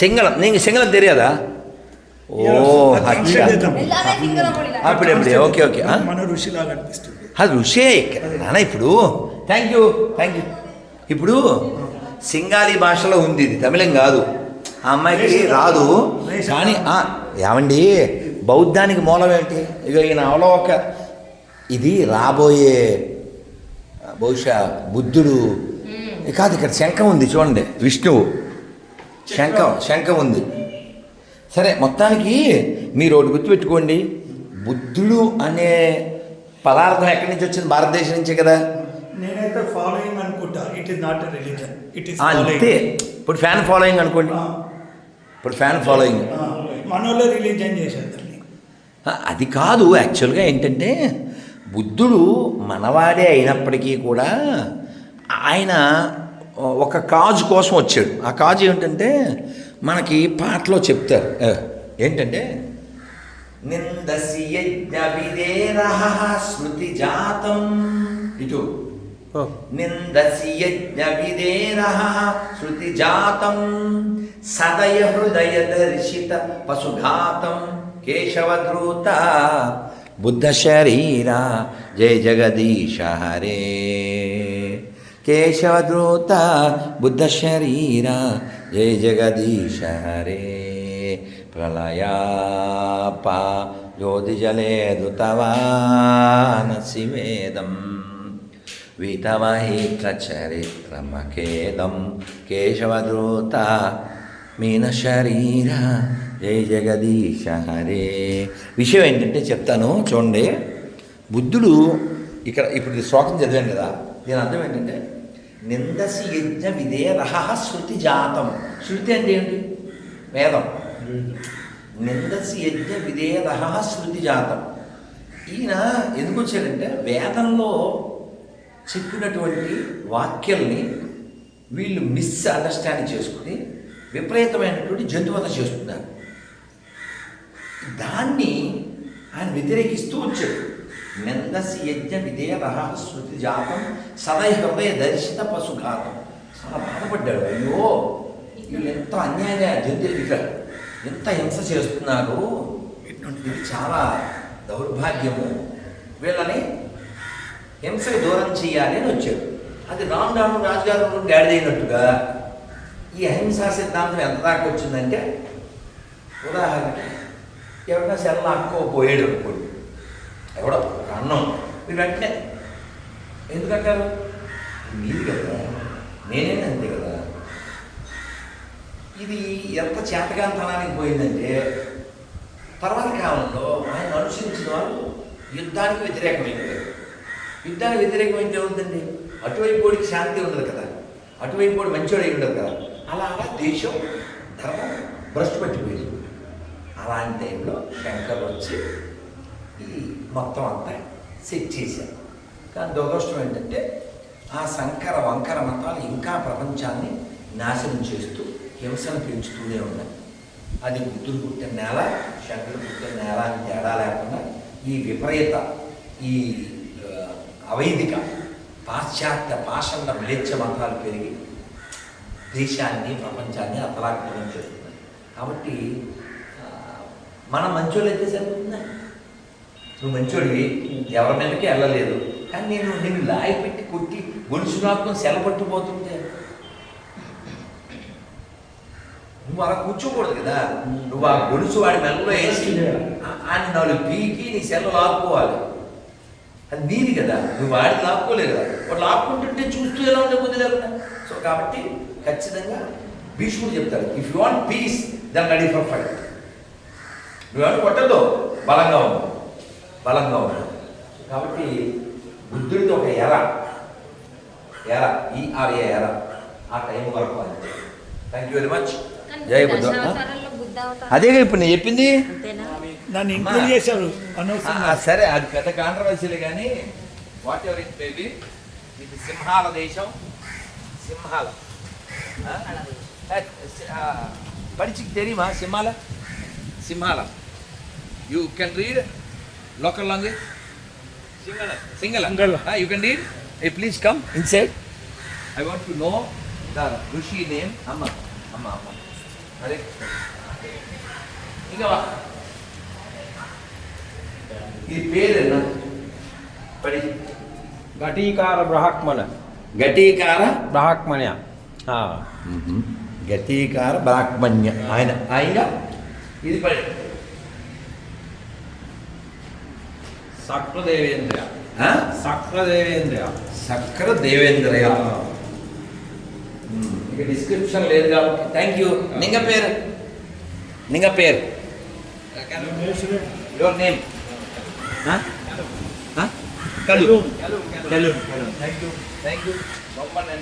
சிங்களம் நீங்கள் சிங்களம் தெரியாதா ఓ అచ్చా எல்லாமே சிங்கள மொழி தான் అప్పుడే అప్పుడే ఓకే ఓకే ఆ? మన ఋషిలాగా అనిపిస్తుంది అది ఋషే ఇక్కడ నాన్న ఇప్పుడు థ్యాంక్ యూ థ్యాంక్ యూ ఇప్పుడు సింగాలి భాషలో ఉంది ఇది తమిళం కాదు ఆ అమ్మాయికి రాదు కానీ ఆ, ఏమండి బౌద్ధానికి మూలం ఏంటి ఇక ఈయన అవలోక ఇది రాబోయే బహుశా బుద్ధుడు కాదు ఇక్కడ శంఖం ఉంది చూడండి. విష్ణువు శంఖం శంఖం ఉంది. సరే మొత్తానికి మీరు ఒకటి గుర్తుపెట్టుకోండి. బుద్ధుడు అనే పదార్థం ఎక్కడి నుంచి వచ్చింది? భారతదేశం నుంచే కదా? నేనైతే ఫాలోయింగ్ అనుకుంటా. It is not religion it is అంతే. ఇప్పుడు ఫ్యాన్ ఫాలోయింగ్ అనుకోండి. ఇప్పుడు ఫ్యాన్ ఫాలోయింగ్ మనోళ్ళు రిలీజన్ చేశారు అది కాదు. యాక్చువల్గా ఏంటంటే బుద్ధుడు మనవాడే అయినప్పటికీ కూడా ఆయన ఒక కాజు కోసం వచ్చాడు. ఆ కాజు ఏమిటంటే మనకి పాటలో చెప్తారు. ఏంటంటే నిందసి స్మృతి జాతం ఇటు. నిందసి శృతి జాతం సదయ హృదయ దర్శిత పశుఘాతం. కేశవద్రూత బుద్ధ శరీర జయ జగదీశ హరే. కేశవద్రూత బుద్ధ శరీర జయ జగదీశ హరే ప్రళయాపా జ్యోతిజలే ధృతవానసి వేదం వీతమహిత్రచరిత్రమఖేదం కేశవద్రూత మీన శరీర జయ జగదీశ హరే విషయం ఏంటంటే చెప్తాను చూడండి. బుద్ధుడు ఇక్కడ ఇప్పుడు ఈ శ్లోకం చదివాను కదా. దీని అర్థం ఏంటంటే నిందసి యజ్ఞ విదే శృతి జాతం. శృతి అంటే ఏంటి? వేదం. నిందసి యజ్ఞ విదే శృతి జాతం. ఈయన ఎందుకు వచ్చాడంటే వేదంలో చెప్పినటువంటి వాక్యల్ని వీళ్ళు మిస్ అండర్స్టాండ్ చేసుకుని విపరీతమైనటువంటి జంతువత చేస్తున్నారు. దాన్ని ఆయన వ్యతిరేకిస్తూ వచ్చాడు. మెందసి యజ్ఞ విధేయ శృతి జాతం సదైహృదయ దర్శిత పశుఘాతం. చాలా బాధపడ్డాడు. అయ్యో వీళ్ళు ఎంత అన్యాయంగా జంతువులు ఇక్కడ. ఎంత హింస చేస్తున్నారు. ఇది చాలా దౌర్భాగ్యము. వీళ్ళని హింసకు దూరం చేయాలి అని వచ్చాడు. అది రామ్ రాము రాజుగారు గాడిదైనట్టుగా ఈ అహింసా సిద్ధాంతం ఎంత దాకా వచ్చిందంటే ఉదాహరణకి ఎవరైనా సెల్ల అక్కోపోయాడు అనుకోండి. ఎవడో ఒక అన్నం. మీరు వెంటనే ఎందుకంటారు? మీది కదా. నేనే అంతే కదా? ఇది ఎంత చేతకాంతనానికి పోయిందంటే తర్వాత కాలంలో ఆయన అనుసరించిన వాళ్ళు యుద్ధానికి వ్యతిరేకమైంది యుద్ధానికి వ్యతిరేకమైతే ఉందండి అటువైపు వాడికి శాంతి ఉండదు కదా. అటువైపు వాడు మంచివాడు అయి ఉండదు కదా. అలా అలా దేశం ధర్మం భ్రష్టు పట్టిపోయింది. అలాంటి టైంలో శంకర్ వచ్చి ఈ మొత్తం అంతా సెట్ చేశారు. కానీ దురదృష్టం ఏంటంటే ఆ సంకర వంకర మతాలు ఇంకా ప్రపంచాన్ని నాశనం చేస్తూ హింసను పెంచుతూనే ఉన్నాయి. అది బుద్ధుడు పుట్టిన నేల శంకరుడు పుట్టిన నేల అని తేడా లేకుండా ఈ విపరీత ఈ అవైదిక పాశ్చాత్య పాషండ విలేచ్చ మతాలు పెరిగి దేశాన్ని ప్రపంచాన్ని అతలాకుతలం చేస్తున్నాయి. కాబట్టి మనం మంచోళ్ళు అయితే సరిపోతుందా నువ్వు మంచోడివి ఎవరి మీదకి వెళ్ళలేదు. కానీ నేను నిన్ను లాయి పెట్టి కొట్టి గొలుసు నాకుని సెలపట్టుపోతుంటే నువ్వు అలా కూర్చోకూడదు కదా. నువ్వు ఆ గొలుసు వాడి మెల్లలో వేసి ఆయన నాలుగు పీకి నీ సెల్ల లాక్కోవాలి. అది నీది కదా. నువ్వు వాడికి లాక్కోలేదు కదా. వాడు లాక్కుంటుంటే చూస్తూ ఎలా ఉండే కొద్ది లేకుండా సో కాబట్టి ఖచ్చితంగా భీష్ముడు చెప్తారు ఇఫ్ యు వాంట్ పీస్ దాన్ని రెడీ ఫర్ ఫైట్ నువ్వేమో కొట్టద్దు బలంగా ఉంది బలంగా ఉంది కాబట్టి బుద్ధుడితో ఒక ఎర ఎర ఈ ఆర్ ఏ ఎర ఆ టైం వరకు అంతే థ్యాంక్ యూ వెరీ మచ్ జై బుద్ధ దశావతారాల్లో బుద్ధ అవతారం అదేగా ఇప్పుడు నేను చెప్పింది అంతేనా నన్ను ఇంక్లూడ్ చేశారు ఆ, అనవసరంగా ఆ, సరే అది పెద్ద కాంట్రవర్సీలే కానీ వాట్ ఎవర్ ఇట్ బేబీ ఇది సింహాల దేశం సింహాల ఆ? ఆ, సి- ఆ, படிச்சுக்கு தெரியுமா సింహాల Local language? Singala. Singala. Singala. Ah, you can read? Hey, please come inside. I want to know the Rishi name. Amma. Amma, Amma. Correct? ఇంకా ఈ పేరేనా పడి ఘటీకార బ్రాహ్మణ ఘటీకార బ్రాహ్మణ్య గతీకార బ్రాహ్మణ్య ఆయన ఆయన ఇది పడి సక్రదేవేంద్ర. సక్రదేవేంద్ర. సక్రదేవేంద్రయ? ఇక డిస్క్రిప్షన్ లేదు కాబట్టి థ్యాంక్ యూ నింగ పేరు. నింగ పేరు. యువర్ నేమ్ కలు కలు థ్యాంక్ యూ థ్యాంక్ యూ